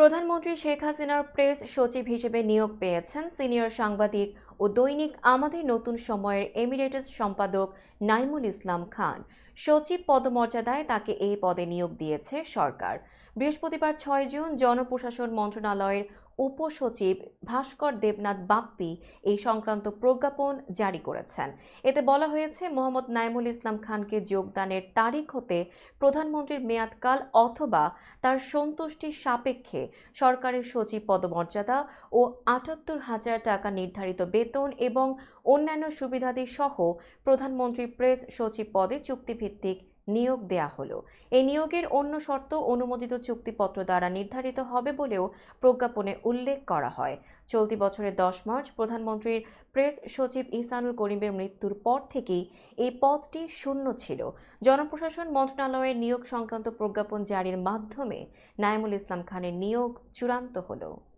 প্রধানমন্ত্রী শেখ হাসিনার প্রেস সচিব হিসেবে নিয়োগ পেয়েছেন সিনিয়র সাংবাদিক ও দৈনিক আমাদের নতুন সময়ের এমিরেটস সম্পাদক নাইমুল ইসলাম খান। সচিব পদমর্যাদায় তাকে এই পদে নিয়োগ দিয়েছে সরকার। বৃহস্পতিবার ছয় জুন জনপ্রশাসন মন্ত্রণালয়ের উপসচিব ভাস্কর দেবনাথ বাপ্পি এই সংক্রান্ত প্রজ্ঞাপন জারি করেছেন। এতে বলা হয়েছে, মোহাম্মদ নাইমুল ইসলাম খানকে যোগদানের তারিখ হতে প্রধানমন্ত্রীর মেয়াদকাল অথবা তার সন্তুষ্টির সাপেক্ষে সরকারের সচিব পদমর্যাদা ও আটাত্তর হাজার টাকা নির্ধারিত বেতন এবং অন্যান্য সুবিধাদি সহ প্রধানমন্ত্রীর প্রেস সচিব পদে চুক্তিভিত্তিক নিয়োগ দেয়া হলো। এই নিয়োগের অন্য শর্ত অনুমোদিত চুক্তিপত্র দ্বারা নির্ধারিত হবে বলেও প্রজ্ঞাপনে উল্লেখ করা হয়। চলতি বছরের দশ মার্চ প্রধানমন্ত্রীর প্রেস সচিব ইসানুল করিমের মৃত্যুর পর থেকেই এই পদটি শূন্য ছিল। জনপ্রশাসন মন্ত্রণালয়ের নিয়োগ সংক্রান্ত প্রজ্ঞাপন জারির মাধ্যমে নাইমুল ইসলাম খানের নিয়োগ চূড়ান্ত হলো।